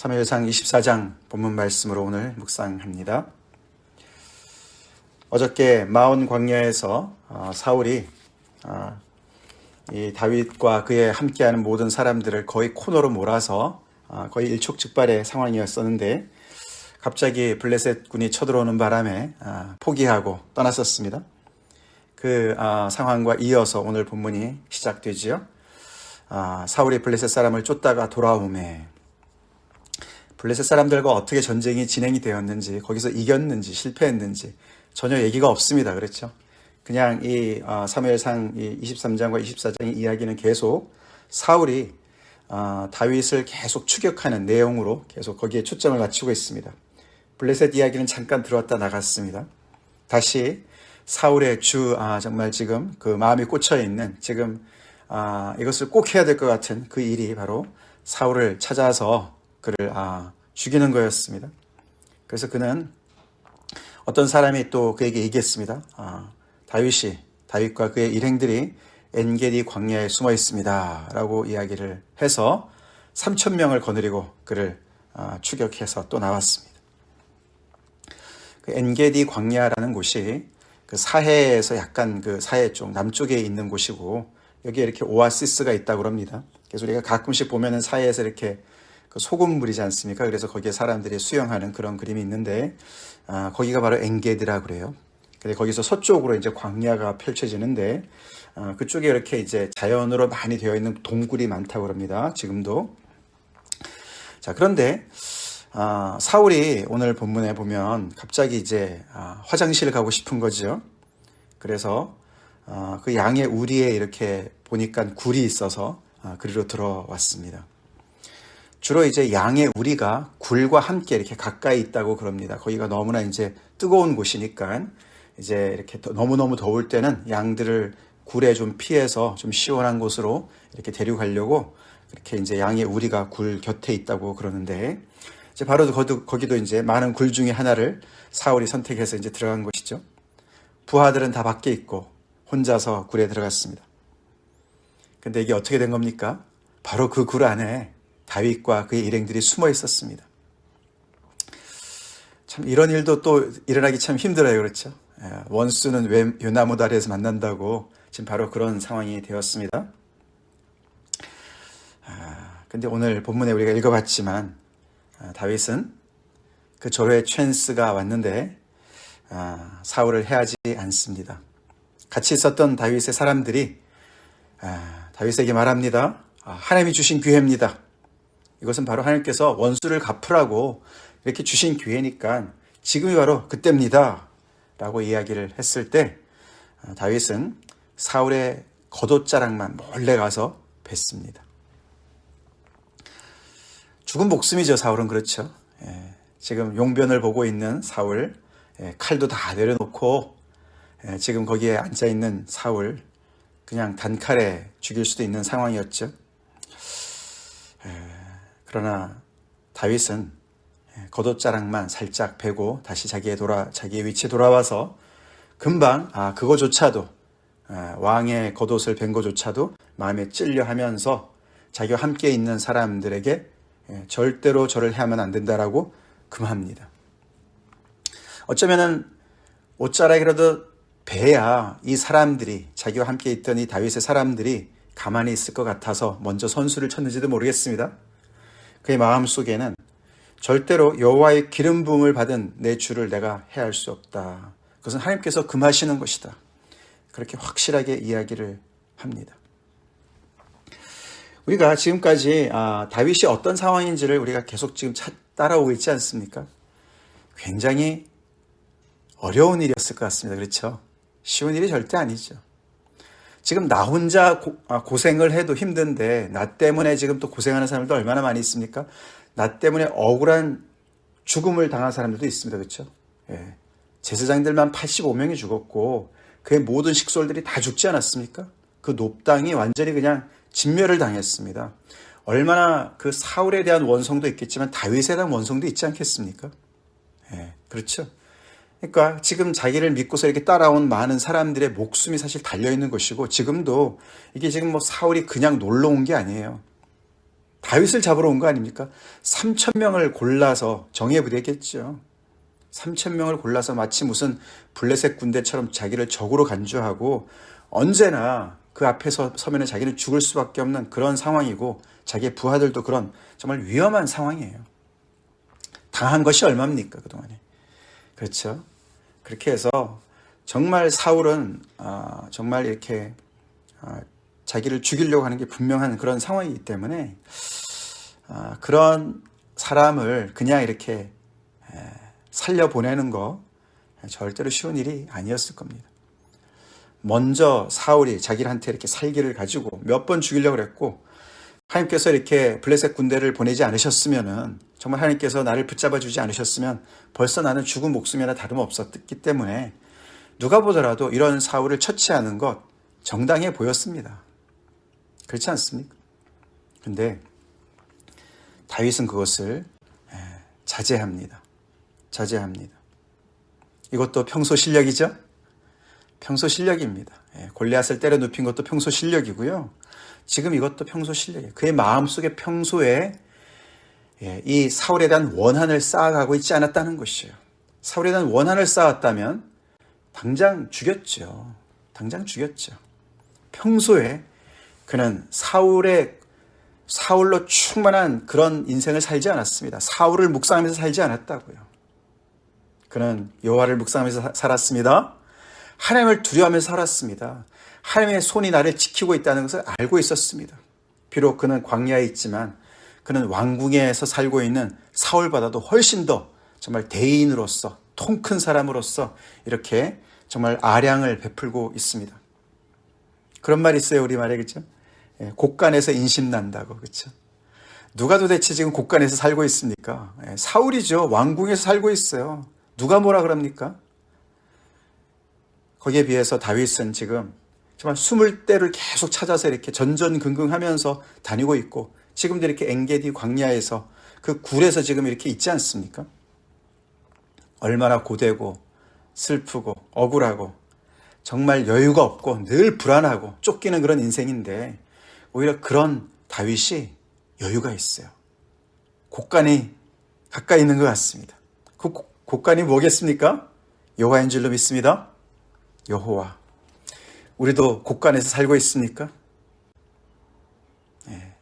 사무엘상 24장 본문 말씀으로 오늘 묵상합니다. 어저께 마온 광야에서 어, 사울이 어, 이 다윗과 그에 함께하는 모든 사람들을 거의 코너로 몰아서 어, 거의 일촉즉발의 상황이었었는데 갑자기 블레셋 군이 쳐들어오는 바람에 아, 포기하고 떠났었습니다. 그 아, 상황과 이어서 오늘 본문이 시작되지요. 아, 사울이 블레셋 사람을 쫓다가 돌아오매 블레셋 사람들과 어떻게 전쟁이 진행이 되었는지 거기서 이겼는지 실패했는지 전혀 얘기가 없습니다. 그렇죠? 그냥 이 아, 사무엘상 23장과 24장의 이야기는 계속 사울이 아, 다윗을 계속 추격하는 내용으로 계속 거기에 초점을 맞추고 있습니다. 블레셋 이야기는 잠깐 들어왔다 나갔습니다. 다시 사울의 주 아, 정말 지금 그 마음이 꽂혀 있는 지금 아, 이것을 꼭 해야 될 것 같은 그 일이 바로 사울을 찾아서 그를 아, 죽이는 거였습니다. 그래서 그는 어떤 사람이 또 그에게 얘기했습니다. 아, 다윗이 다윗과 그의 일행들이 엔게디 광야에 숨어 있습니다. 라고 이야기를 해서 3천 명을 거느리고 그를 아, 추격해서 또 나왔습니다. 그 엔게디 광야라는 곳이 그 사해에서 약간 그 사해 쪽 남쪽에 있는 곳이고 여기에 이렇게 오아시스가 있다고 합니다. 그래서 우리가 가끔씩 보면은 사해에서 이렇게 그 소금물이지 않습니까? 그래서 거기에 사람들이 수영하는 그런 그림이 있는데 아, 거기가 바로 엔게드라 그래요. 근데 거기서 서쪽으로 이제 광야가 펼쳐지는데 아, 그쪽에 이렇게 이제 자연으로 많이 되어 있는 동굴이 많다고 합니다. 지금도. 자 그런데 아, 사울이 오늘 본문에 보면 갑자기 이제 아, 화장실을 가고 싶은 거죠. 그래서 아, 그 양의 우리에 이렇게 보니까 굴이 있어서 아, 그리로 들어왔습니다. 주로 이제 양의 우리가 굴과 함께 이렇게 가까이 있다고 그럽니다. 거기가 너무나 이제 뜨거운 곳이니까 이제 이렇게 너무너무 더울 때는 양들을 굴에 좀 피해서 좀 시원한 곳으로 이렇게 데려가려고 이렇게 이제 양의 우리가 굴 곁에 있다고 그러는데 이제 바로 거기도, 이제 많은 굴 중에 하나를 사울이 선택해서 이제 들어간 것이죠. 부하들은 다 밖에 있고 혼자서 굴에 들어갔습니다. 근데 이게 어떻게 된 겁니까? 바로 그 굴 안에 다윗과 그의 일행들이 숨어 있었습니다. 참 이런 일도 또 일어나기 참 힘들어요. 그렇죠? 예, 원수는 왜 요나무 아래에서 만난다고 지금 바로 그런 상황이 되었습니다. 아, 근데 오늘 본문에 우리가 읽어봤지만 아, 다윗은 그 절호의 찬스가 왔는데 아, 사울을 해하지 않습니다. 같이 있었던 다윗의 사람들이 다윗에게 말합니다. 하나님이 주신 기회입니다. 이것은 바로 하나님께서 원수를 갚으라고 이렇게 주신 기회니까 지금이 바로 그때입니다. 라고 이야기를 했을 때 다윗은 사울의 겉옷자락만 몰래 가서 bes습니다. 죽은 목숨이죠, 사울은 그렇죠. 예, 지금 용변을 보고 있는 사울, 예, 칼도 다 내려놓고 예, 지금 거기에 앉아 있는 사울, 그냥 단칼에 죽일 수도 있는 상황이었죠. 그러나 다윗은 겉옷자락만 살짝 베고 다시 자기의 돌아 자기의 위치에 돌아와서 금방 아 그거조차도 왕의 겉옷을 벤 것조차도 마음에 찔려 하면서 자기와 함께 있는 사람들에게 절대로 저를 해하면 안 된다라고 금합니다. 어쩌면은 옷자락이라도 베야 이 사람들이 자기와 함께 있던 이 다윗의 사람들이 가만히 있을 것 같아서 먼저 선수를 쳤는지도 모르겠습니다. 그의 마음 속에는 절대로 여호와의 기름 부음을 받은 내 주를 내가 해할 수 없다. 그것은 하나님께서 금하시는 것이다. 그렇게 확실하게 이야기를 합니다. 우리가 지금까지 아, 다윗이 어떤 상황인지를 우리가 계속 지금 따라오고 있지 않습니까? 굉장히 어려운 일이었을 것 같습니다. 그렇죠? 쉬운 일이 절대 아니죠. 지금 나 혼자 고, 아, 생을 해도 힘든데 나 때문에 지금 또 고생하는 사람들도 얼마나 많이 있습니까? 나 때문에 억울한 죽음을 당한 사람들도 있습니다. 그렇죠? 예. 제사장들만 85명이 죽었고 그의 모든 식솔들이 다 죽지 않았습니까? 그 높당이 완전히 그냥 진멸을 당했습니다. 얼마나 그 사울에 대한 원성도 있겠지만 다윗에 대한 원성도 있지 않겠습니까? 예, 그렇죠. 그러니까 지금 자기를 믿고서 이렇게 따라온 많은 사람들의 목숨이 사실 달려 있는 것이고 지금도 이게 지금 뭐 사울이 그냥 놀러 온 게 아니에요. 다윗을 잡으러 온 거 아닙니까? 3천 명을 골라서 정예 부대겠죠. 3천 명을 골라서 마치 무슨 블레셋 군대처럼 자기를 적으로 간주하고 언제나 그 앞에서 서면은 자기는 죽을 수밖에 없는 그런 상황이고 자기의 부하들도 그런 정말 위험한 상황이에요. 당한 것이 얼마입니까 그동안에 그렇죠. 그렇게 해서 정말 사울은 아, 정말 이렇게 아, 자기를 죽이려고 하는 게 분명한 그런 상황이기 때문에 아, 그런 사람을 그냥 이렇게 에, 살려 보내는 거 절대로 쉬운 일이 아니었을 겁니다. 먼저 사울이 자기한테 이렇게 살기를 가지고 몇 번 죽이려고 그랬고 하나님께서 이렇게 블레셋 군대를 보내지 않으셨으면은 정말 하나님께서 나를 붙잡아 주지 않으셨으면 벌써 나는 죽은 목숨이나 다름없었기 때문에 누가 보더라도 이런 사울을 처치하는 것 정당해 보였습니다. 그렇지 않습니까? 근데 다윗은 그것을 예, 자제합니다. 자제합니다. 이것도 평소 실력이죠? 평소 실력입니다. 예, 골리앗을 때려 눕힌 것도 평소 실력이고요. 지금 이것도 평소 실력이에요. 그의 마음속에 평소에 예, 이 사울에 대한 원한을 쌓아가고 있지 않았다는 것이에요. 사울에 대한 원한을 쌓았다면 당장 죽였죠. 당장 죽였죠. 평소에 그는 사울의 사울로 충만한 그런 인생을 살지 않았습니다. 사울을 묵상하면서 살지 않았다고요. 그는 여호와를 묵상하면서 살았습니다. 하나님을 두려워하면서 살았습니다. 하나님의 손이 나를 지키고 있다는 것을 알고 있었습니다. 비록 그는 광야에 있지만 그는 왕궁에서 살고 있는 사울보다도 훨씬 더 정말 대인으로서 통 큰 사람으로서 이렇게 정말 아량을 베풀고 있습니다. 그런 말 있어요, 우리 말에, 그죠? 예, 곳간에서 인심 난다고, 그죠? 누가 도대체 지금 곳간에서 살고 있습니까? 예, 사울이죠. 왕궁에서 살고 있어요. 누가 뭐라 그럽니까? 거기에 비해서 다윗은 지금 정말 숨을 때를 계속 찾아서 이렇게 전전긍긍하면서 다니고 있고 지금도 이렇게 엥게디 광야에서 그 굴에서 지금 이렇게 있지 않습니까? 얼마나 고되고 슬프고 억울하고 정말 여유가 없고 늘 불안하고 쫓기는 그런 인생인데 오히려 그런 다윗이 여유가 있어요. 곳간이 가까이 있는 것 같습니다. 그 곳간이 뭐겠습니까? 여호와인 줄로 믿습니다. 여호와. 우리도 곳간에서 살고 있습니까? 예.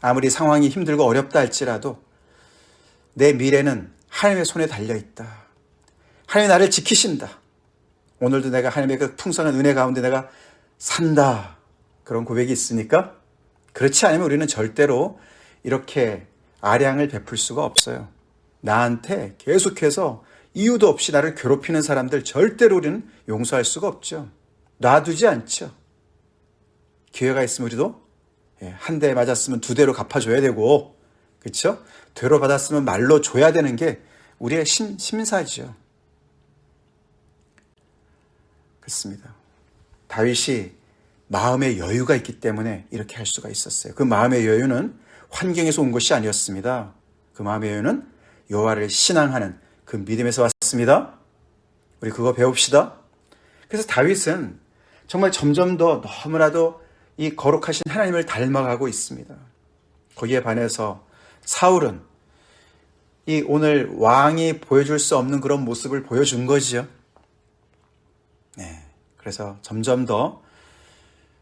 아무리 상황이 힘들고 어렵다 할지라도 내 미래는 하나님의 손에 달려 있다. 하나님 나를 지키신다. 오늘도 내가 하나님의 그 풍성한 은혜 가운데 내가 산다. 그런 고백이 있습니까? 그렇지 않으면 우리는 절대로 이렇게 아량을 베풀 수가 없어요. 나한테 계속해서 이유도 없이 나를 괴롭히는 사람들 절대로 우리는 용서할 수가 없죠. 놔두지 않죠. 기회가 있으면 우리도 예, 한대 맞았으면 두 대로 갚아줘야 되고, 그렇죠? 되로 받았으면 말로 줘야 되는 게 우리의 심, 심사죠. 그렇습니다. 다윗이 마음의 여유가 있기 때문에 이렇게 할 수가 있었어요. 그 마음의 여유는 환경에서 온 것이 아니었습니다. 그 마음의 여유는 여호와를 신앙하는 그 믿음에서 왔습니다. 우리 그거 배웁시다. 그래서 다윗은 정말 점점 더 너무나도 이 거룩하신 하나님을 닮아가고 있습니다. 거기에 반해서 사울은 이 오늘 왕이 보여줄 수 없는 그런 모습을 보여준 거지요. 네. 그래서 점점 더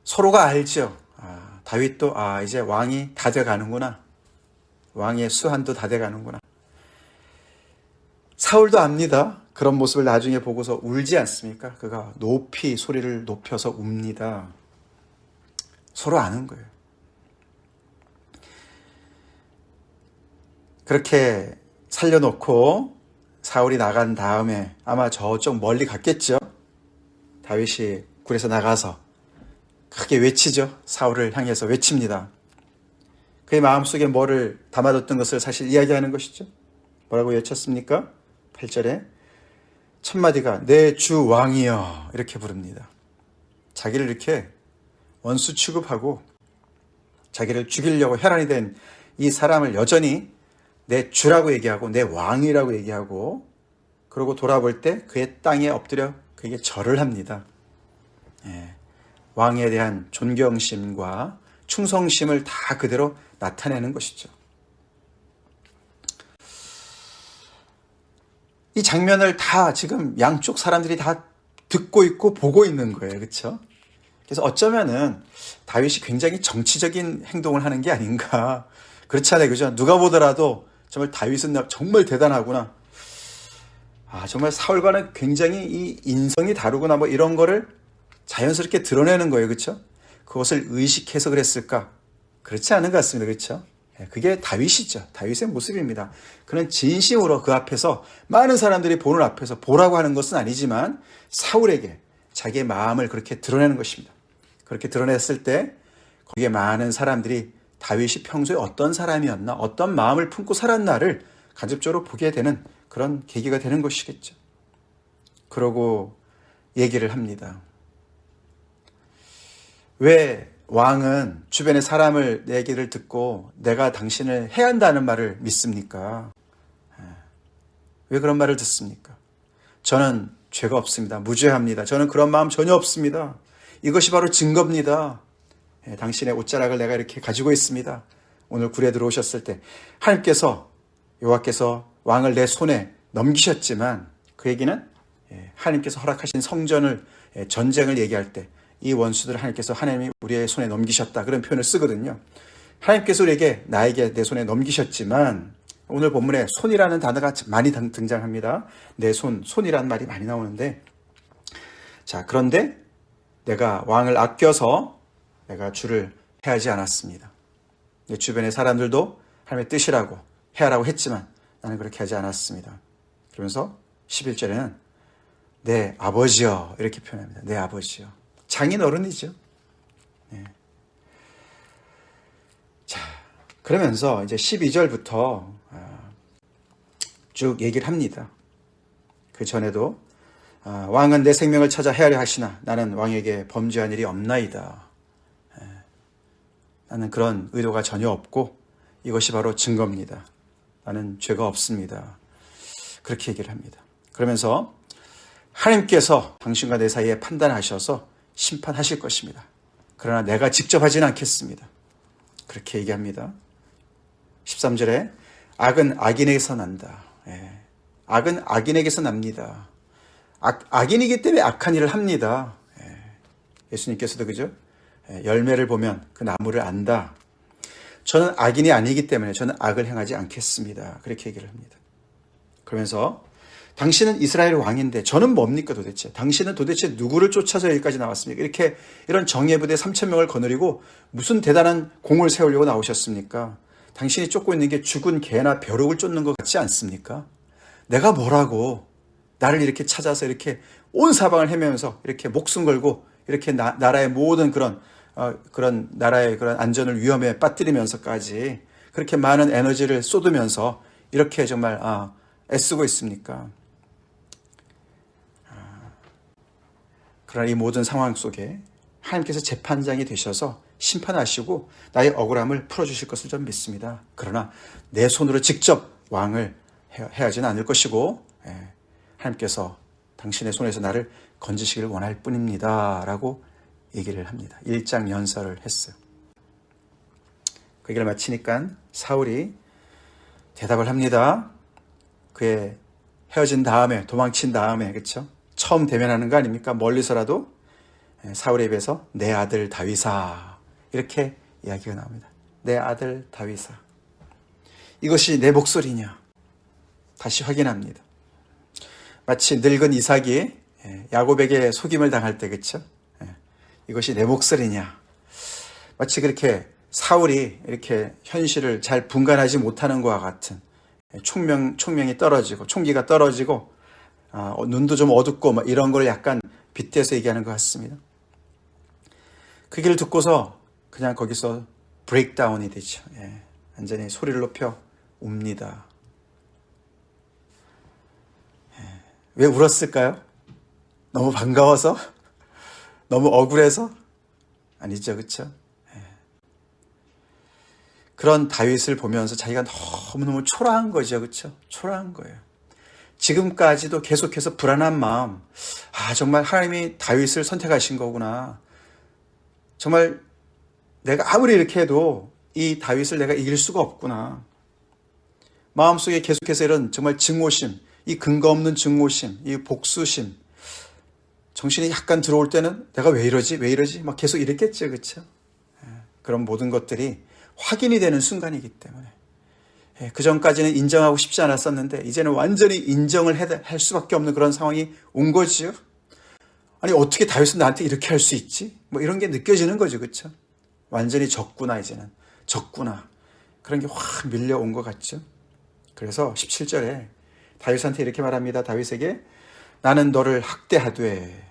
서로가 알죠. 아, 다윗도 아 이제 왕이 다 돼가는구나. 왕의 수한도 다 돼가는구나. 사울도 압니다. 그런 모습을 나중에 보고서 울지 않습니까? 그가 높이 소리를 높여서 웁니다. 서로 아는 거예요. 그렇게 살려놓고 사울이 나간 다음에 아마 저쪽 멀리 갔겠죠. 다윗이 굴에서 나가서 크게 외치죠. 사울을 향해서 외칩니다. 그의 마음속에 뭐를 담아뒀던 것을 사실 이야기하는 것이죠. 뭐라고 외쳤습니까? 8절에 첫 마디가 내 주 왕이여 이렇게 부릅니다. 자기를 이렇게 원수 취급하고 자기를 죽이려고 혈안이 된 이 사람을 여전히 내 주라고 얘기하고 내 왕이라고 얘기하고 그러고 돌아볼 때 그의 땅에 엎드려 그에게 절을 합니다. 예, 왕에 대한 존경심과 충성심을 다 그대로 나타내는 것이죠. 이 장면을 다 지금 양쪽 사람들이 다 듣고 있고 보고 있는 거예요. 그렇죠? 그래서 어쩌면은 다윗이 굉장히 정치적인 행동을 하는 게 아닌가. 그렇잖아요. 그죠? 누가 보더라도 정말 다윗은 정말 대단하구나. 아, 정말 사울과는 굉장히 이 인성이 다르구나. 뭐 이런 거를 자연스럽게 드러내는 거예요. 그렇죠? 그것을 의식해서 그랬을까? 그렇지 않은 것 같습니다. 그렇죠? 예, 그게 다윗이죠. 다윗의 모습입니다. 그는 진심으로 그 앞에서 많은 사람들이 보는 앞에서 보라고 하는 것은 아니지만 사울에게 자기의 마음을 그렇게 드러내는 것입니다. 그렇게 드러냈을 때 거기에 많은 사람들이 다윗이 평소에 어떤 사람이었나, 어떤 마음을 품고 살았나를 간접적으로 보게 되는 그런 계기가 되는 것이겠죠. 그러고 얘기를 합니다. 왜 왕은 주변의 사람을 얘기를 듣고 내가 당신을 해야 한다는 말을 믿습니까? 예. 왜 그런 말을 듣습니까? 저는 죄가 없습니다. 무죄합니다. 저는 그런 마음 전혀 없습니다. 이것이 바로 증거입니다. 예, 당신의 옷자락을 내가 이렇게 가지고 있습니다. 오늘 굴에 들어오셨을 때 하나님께서 여호와께서 왕을 내 손에 넘기셨지만 그 얘기는 예, 하나님께서 허락하신 성전을 예, 전쟁을 얘기할 때 이 원수들을 하나님께서 하나님이 우리의 손에 넘기셨다 그런 표현을 쓰거든요. 하나님께서 우리에게 나에게 내 손에 넘기셨지만 오늘 본문에 손이라는 단어가 많이 등장합니다. 내 손, 손이라는 말이 많이 나오는데 자 그런데 내가 왕을 아껴서 내가 주를 해하지 않았습니다. 내 주변의 사람들도 하나님의 뜻이라고 해하라고 했지만 나는 그렇게 하지 않았습니다. 그러면서 11절에는 내 아버지여 이렇게 표현합니다. 내 아버지여. 장인 어른이죠. 네. 자, 그러면서 이제 12절부터 아, 쭉 얘기를 합니다. 그 전에도 아, 왕은 내 생명을 찾아 헤아려 하시나 나는 왕에게 범죄한 일이 없나이다. 예. 나는 그런 의도가 전혀 없고 이것이 바로 증거입니다. 나는 죄가 없습니다. 그렇게 얘기를 합니다. 그러면서 하나님께서 당신과 내 사이에 판단하셔서 심판하실 것입니다. 그러나 내가 직접 하지는 않겠습니다. 그렇게 얘기합니다. 13절에 악은 악인에게서 난다. 예. 악은 악인에게서 납니다. 악, 악인이기 때문에 악한 일을 합니다. 예. 수님께서도 그죠? 예. 열매를 보면 그 나무를 안다. 저는 악인이 아니기 때문에 저는 악을 행하지 않겠습니다. 그렇게 얘기를 합니다. 그러면서 당신은 이스라엘 왕인데 저는 뭡니까 도대체? 당신은 도대체 누구를 쫓아서 여기까지 나왔습니까? 이렇게 이런 정예부대 3천 명을 거느리고 무슨 대단한 공을 세우려고 나오셨습니까? 당신이 쫓고 있는 게 죽은 개나 벼룩을 쫓는 것 같지 않습니까? 내가 뭐라고 나를 이렇게 찾아서 이렇게 온 사방을 헤매면서 이렇게 목숨 걸고 이렇게 나, 라의 모든 그런 어, 그런 나라의 그런 안전을 위험에 빠뜨리면서까지 그렇게 많은 에너지를 쏟으면서 이렇게 정말 아, 애쓰고 있습니까? 그러나 이 모든 상황 속에 하나님께서 재판장이 되셔서 심판하시고 나의 억울함을 풀어주실 것을 좀 믿습니다. 그러나 내 손으로 직접 왕을 해야지는 않을 것이고 예, 하나님께서 당신의 손에서 나를 건지시기를 원할 뿐입니다. 라고 얘기를 합니다. 일장 연설을 했어요. 그 얘기를 마치니까 사울이 대답을 합니다. 그의 헤어진 다음에 도망친 다음에 그렇죠? 처음 대면하는 거 아닙니까? 멀리서라도 예, 사울에 비해서 내 아들 다윗아 이렇게 이야기가 나옵니다. 내 아들 다윗아 이것이 내 목소리냐? 다시 확인합니다. 마치 늙은 이삭이 예, 야곱에게 속임을 당할 때 그렇죠? 이것이 내 목소리냐? 마치 그렇게 사울이 이렇게 현실을 잘 분간하지 못하는 것과 같은 총명 총명이 떨어지고 총기가 떨어지고 아, 어, 눈도 좀 어둡고 막 이런 걸 약간 빗대서 얘기하는 것 같습니다. 그 길을 듣고서 그냥 거기서 브레이크다운이 되죠. 예, 완전히 소리를 높여 웁니다. 예, 왜 울었을까요? 너무 반가워서? 너무 억울해서? 아니죠, 그렇죠? 그런 다윗을 보면서 자기가 너무너무 초라한 거죠, 그렇죠? 초라한 거예요. 지금까지도 계속해서 불안한 마음, 아, 정말 하나님이 다윗을 선택하신 거구나. 정말 내가 아무리 이렇게 해도 이 다윗을 내가 이길 수가 없구나. 마음속에 계속해서 이런 정말 증오심, 이 근거 없는 증오심, 이 복수심, 정신이 약간 들어올 때는 내가 왜 이러지? 왜 이러지? 막 계속 이랬겠죠. 그렇죠? 그런 모든 것들이 확인이 되는 순간이기 때문에 예, 그 전까지는 인정하고 싶지 않았었는데 이제는 완전히 인정을 할 수밖에 없는 그런 상황이 온 거지요. 아니 어떻게 다윗은 나한테 이렇게 할 수 있지? 뭐 이런 게 느껴지는 거죠, 그렇죠? 완전히 적구나 이제는 적구나 그런 게 확 밀려온 것 같죠. 그래서 17절에 다윗한테 이렇게 말합니다. 다윗에게 나는 너를 학대하되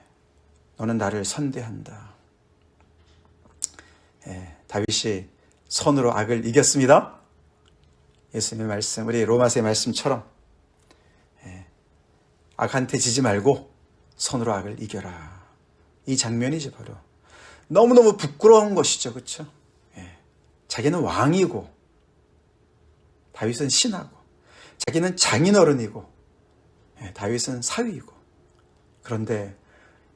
너는 나를 선대한다. 예, 다윗이 선으로 악을 이겼습니다. 예수님의 말씀, 우리 로마서의 말씀처럼 예, 악한테 지지 말고 선으로 악을 이겨라. 이 장면이죠, 바로. 너무너무 부끄러운 것이죠, 그렇죠? 예, 자기는 왕이고 다윗은 신하고 자기는 장인어른이고 예, 다윗은 사위이고 그런데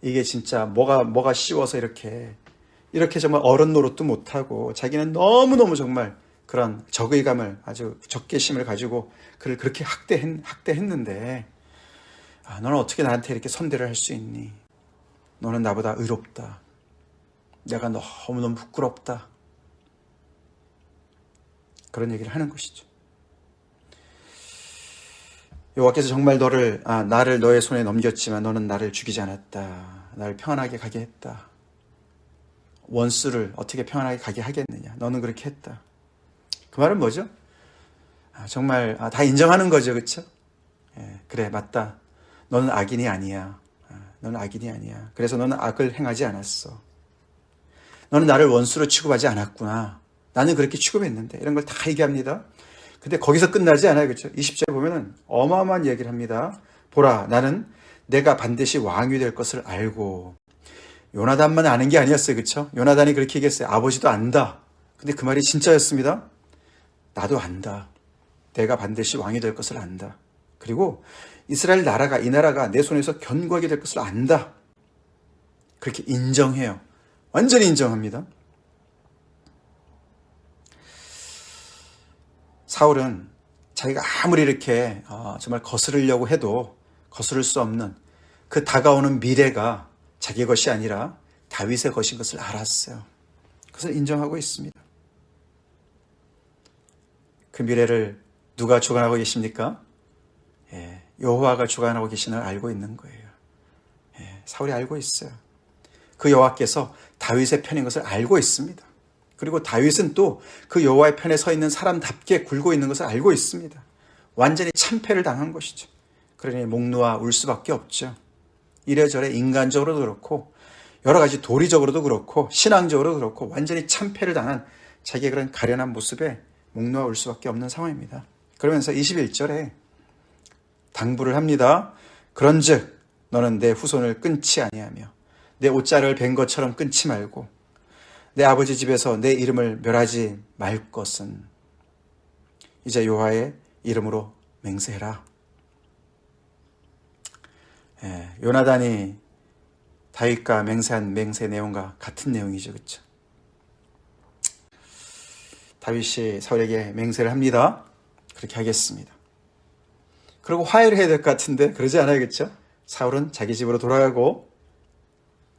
이게 진짜 뭐가 뭐가 쉬워서 이렇게 이렇게 정말 어른 노릇도 못하고 자기는 너무너무 정말 그런 적의감을 아주 적개심을 가지고 그를 그렇게 학대했, 학대했는데 아, 너는 어떻게 나한테 이렇게 선대를 할 수 있니? 너는 나보다 의롭다. 내가 너무너무 부끄럽다. 그런 얘기를 하는 것이죠. 여호와께서 정말 너를 아, 나를 너의 손에 넘겼지만 너는 나를 죽이지 않았다. 나를 평안하게 가게 했다. 원수를 어떻게 평안하게 가게 하겠느냐? 너는 그렇게 했다. 그 말은 뭐죠? 아, 정말 아, 다 인정하는 거죠, 그렇죠? 예, 그래 맞다. 너는 악인이 아니야. 아, 너는 악인이 아니야. 그래서 너는 악을 행하지 않았어. 너는 나를 원수로 취급하지 않았구나. 나는 그렇게 취급했는데 이런 걸 다 얘기합니다. 근데 거기서 끝나지 않아요. 그렇죠? 20절에 보면은 어마어마한 얘기를 합니다. 보라, 나는 내가 반드시 왕이 될 것을 알고 요나단만 아는 게 아니었어요. 그렇죠? 요나단이 그렇게 얘기했어요. 아버지도 안다. 근데 그 말이 진짜였습니다. 나도 안다. 내가 반드시 왕이 될 것을 안다. 그리고 이스라엘 나라가 이 나라가 내 손에서 견고하게 될 것을 안다. 그렇게 인정해요. 완전히 인정합니다. 사울은 자기가 아무리 이렇게 어, 정말 거스르려고 해도 거스를 수 없는 그 다가오는 미래가 자기 것이 아니라 다윗의 것인 것을 알았어요. 그것을 인정하고 있습니다. 그 미래를 누가 주관하고 계십니까? 예, 여호와가 주관하고 계시는 걸 알고 있는 거예요. 예, 사울이 알고 있어요. 그 여호와께서 다윗의 편인 것을 알고 있습니다. 그리고 다윗은 또 그 여호와의 편에 서 있는 사람답게 굴고 있는 것을 알고 있습니다. 완전히 참패를 당한 것이죠. 그러니 목 놓아 울 수밖에 없죠. 이래저래 인간적으로도 그렇고 여러 가지 도리적으로도 그렇고 신앙적으로도 그렇고 완전히 참패를 당한 자기의 그런 가련한 모습에 목 놓아 울 수밖에 없는 상황입니다. 그러면서 21절에 당부를 합니다. 그런즉 너는 내 후손을 끊지 아니하며 내 옷자를 벤 것처럼 끊지 말고 내 아버지 집에서 내 이름을 멸하지 말 것은 이제 요하의 이름으로 맹세해라. 예, 요나단이 다윗과 맹세한 맹세 내용과 같은 내용이죠, 그렇죠? 다윗이 사울에게 맹세를 합니다. 그렇게 하겠습니다. 그리고 화해를 해야 될 것 같은데 그러지 않아요, 그렇죠? 사울은 자기 집으로 돌아가고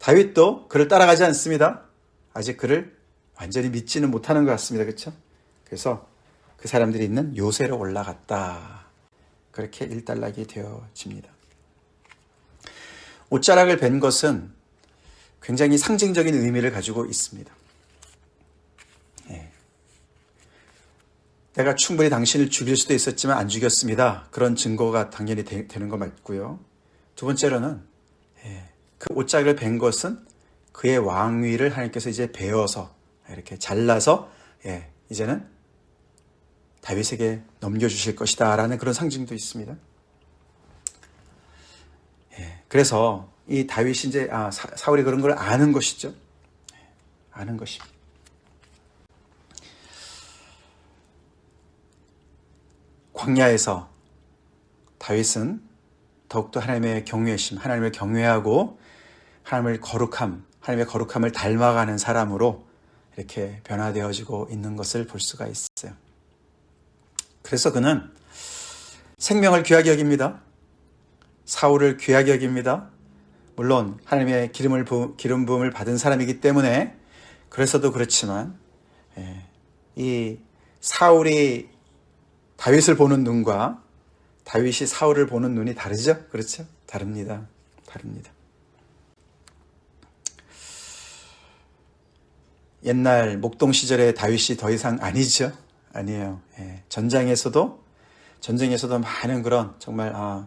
다윗도 그를 따라가지 않습니다. 아직 그를 완전히 믿지는 못하는 것 같습니다. 그렇죠? 그래서 그 사람들이 있는 요새로 올라갔다. 그렇게 일단락이 되어집니다. 옷자락을 벤 것은 굉장히 상징적인 의미를 가지고 있습니다. 내가 충분히 당신을 죽일 수도 있었지만 안 죽였습니다. 그런 증거가 당연히 되, 는거 맞고요. 두 번째로는 예, 그 옷자락을 벤 것은 그의 왕위를 하나님께서 이제 베어서 이렇게 잘라서 예, 이제는 다윗에게 넘겨주실 것이다라는 그런 상징도 있습니다. 예, 그래서 이 다윗이 이제 아, 사, 울이 그런 걸 아는 것이죠. 예, 아는 것입니다. 광야에서 다윗은 더욱더 하나님의 경외심, 하나님을 경외하고 하나님을 거룩함, 하나님의 거룩함을 닮아가는 사람으로 이렇게 변화되어지고 있는 것을 볼 수가 있어요. 그래서 그는 생명을 귀하게 여깁니다. 사울을 귀하게 여깁니다. 물론 하나님의 기름을 부, 기름 부음을 받은 사람이기 때문에 그래서도 그렇지만 예, 이 사울이 다윗을 보는 눈과 다윗이 사울을 보는 눈이 다르죠? 그렇죠? 다릅니다. 다릅니다. 옛날 목동 시절의 다윗이 더 이상 아니죠? 아니에요. 예, 전장에서도 전쟁에서도 많은 그런 정말 아,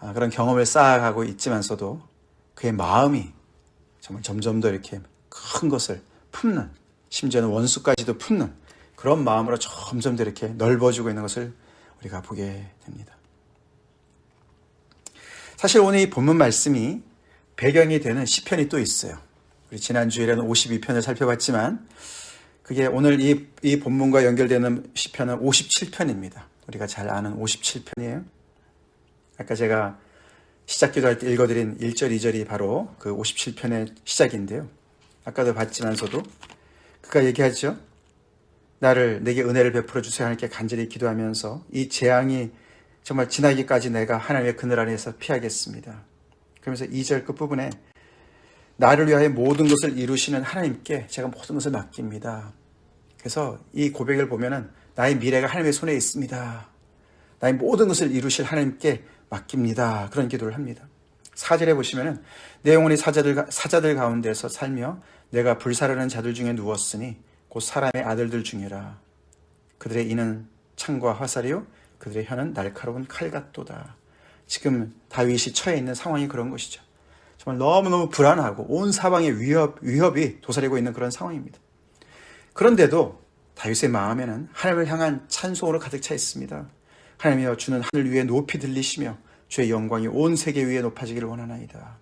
아, 그런 경험을 쌓아가고 있지만서도 그의 마음이 정말 점점 더 이렇게 큰 것을 품는 심지어는 원수까지도 품는 그런 마음으로 점점 더 이렇게 넓어지고 있는 것을 우리가 보게 됩니다. 사실 오늘 이 본문 말씀이 배경이 되는 시편이 또 있어요. 우리 지난 주일에는 52편을 살펴봤지만 그게 오늘 이, 이 본문과 연결되는 시편은 57편입니다. 우리가 잘 아는 57편이에요. 아까 제가 시작 기도할 때 읽어드린 1절, 2절이 바로 그 57편의 시작인데요. 아까도 봤지만서도 그가 얘기하죠. 나를 내게 은혜를 베풀어 주세요 하나님께 간절히 기도하면서 이 재앙이 정말 지나기까지 내가 하나님의 그늘 안에서 피하겠습니다. 그러면서 2절 끝부분에 나를 위하여 모든 것을 이루시는 하나님께 제가 모든 것을 맡깁니다. 그래서 이 고백을 보면은 나의 미래가 하나님의 손에 있습니다. 나의 모든 것을 이루실 하나님께 맡깁니다. 그런 기도를 합니다. 사절에 보시면은 내 영혼이 사자들, 사자들 가운데서 살며 내가 불사르는 자들 중에 누웠으니 곧 사람의 아들들 중이라. 그들의 이는 창과 화살이요 그들의 혀는 날카로운 칼 같도다. 지금 다윗이 처해 있는 상황이 그런 것이죠. 정말 너무너무 불안하고 온 사방에 위협, 위협이 도사리고 있는 그런 상황입니다. 그런데도 다윗의 마음에는 하나님을 향한 찬송으로 가득 차 있습니다. 하나님이여 주는 하늘 위에 높이 들리시며 주의 영광이 온 세계 위에 높아지기를 원하나이다.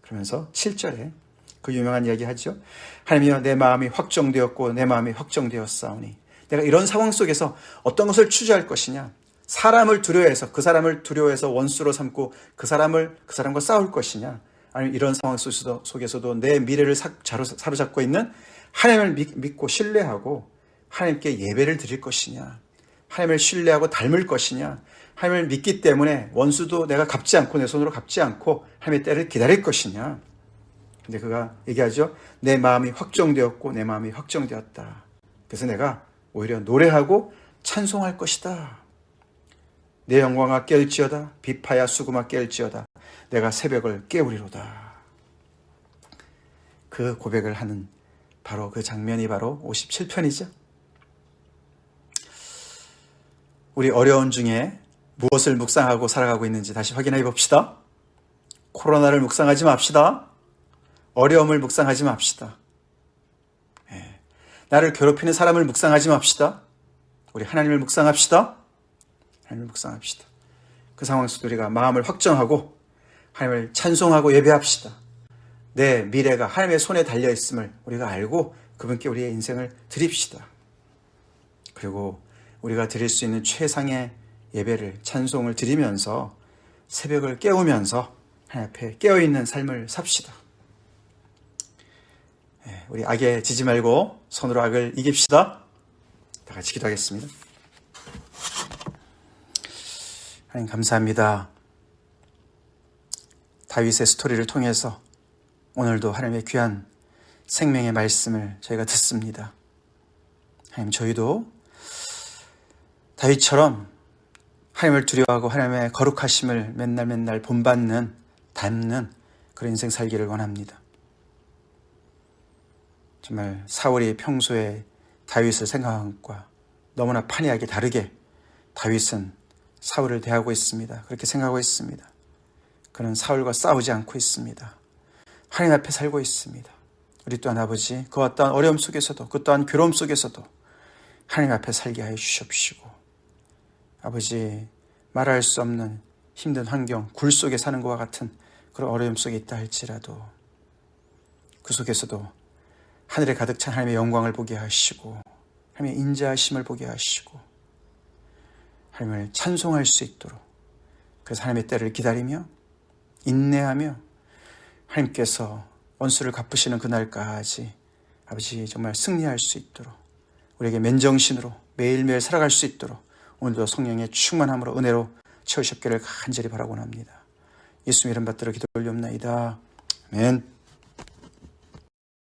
그러면서 7절에 그 유명한 이야기 하죠. 하나님이여 내 마음이 확정되었고 내 마음이 확정되었사오니. 내가 이런 상황 속에서 어떤 것을 취재할 것이냐? 사람을 두려워해서 그 사람을 두려워해서 원수로 삼고 그 사람을 그 사람과 싸울 것이냐? 아니면 이런 상황 속에서도, 속에서도 내 미래를 사로잡고 있는 하나님을 믿 고 신뢰하고 하나님께 예배를 드릴 것이냐? 하나님을 신뢰하고 닮을 것이냐? 하나님을 믿기 때문에 원수도 내가 갚지 않고 내 손으로 갚지 않고 하나님의 때를 기다릴 것이냐 근데 그가 얘기하죠. 내 마음이 확정되었고 내 마음이 확정되었다. 그래서 내가 오히려 노래하고 찬송할 것이다. 내 영광아 깰지어다. 비파야 수구마 깰지어다. 내가 새벽을 깨우리로다. 그 고백을 하는 바로 그 장면이 바로 57편이죠. 우리 어려운 중에 무엇을 묵상하고 살아가고 있는지 다시 확인해 봅시다. 코로나를 묵상하지 맙시다. 어려움을 묵상하지 맙시다. 예. 나를 괴롭히는 사람을 묵상하지 맙시다. 우리 하나님을 묵상합시다. 하나님을 묵상합시다. 그 상황 속에 우리가 마음을 확정하고 하나님을 찬송하고 예배합시다. 내 미래가 하나님의 손에 달려 있음을 우리가 알고 그분께 우리의 인생을 드립시다. 그리고 우리가 드릴 수 있는 최상의 예배를 찬송을 드리면서 새벽을 깨우면서 하나님 앞에 깨어 있는 삶을 삽시다. 예, 우리 악에 지지 말고 손으로 악을 이깁시다. 다 같이 기도하겠습니다. 하나님 감사합니다. 다윗의 스토리를 통해서 오늘도 하나님의 귀한 생명의 말씀을 저희가 듣습니다. 하나님 저희도 다윗처럼 하나님을 두려워하고 하나님의 거룩하심을 맨날 맨날 본받는 닮는 그런 인생 살기를 원합니다. 정말 사울이 평소에 다윗을 생각한 것과 너무나 판이하게 다르게 다윗은 사울을 대하고 있습니다. 그렇게 생각하고 있습니다. 그는 사울과 싸우지 않고 있습니다. 하나님 앞에 살고 있습니다. 우리 또한 아버지 그 어떠한 어려움 속에서도 그 또한 괴로움 속에서도 하나님 앞에 살게 하여 주시옵시고 아버지 말할 수 없는 힘든 환경, 굴 속에 사는 것과 같은 그런 어려움 속에 있다 할지라도 그 속에서도 하늘에 가득 찬 하나님의 영광을 보게 하시고 하나님의 인자하심을 보게 하시고 하나님을 찬송할 수 있도록 그래서 하나님의 때를 기다리며 인내하며 하나님께서 원수를 갚으시는 그날까지 아버지 정말 승리할 수 있도록 우리에게 맨정신으로 매일매일 살아갈 수 있도록 오늘도 성령의 충만함으로 은혜로 채우셨기를 간절히 바라곤 합니다. 예수님 이름 받들어 기도 올리옵나이다. 아멘.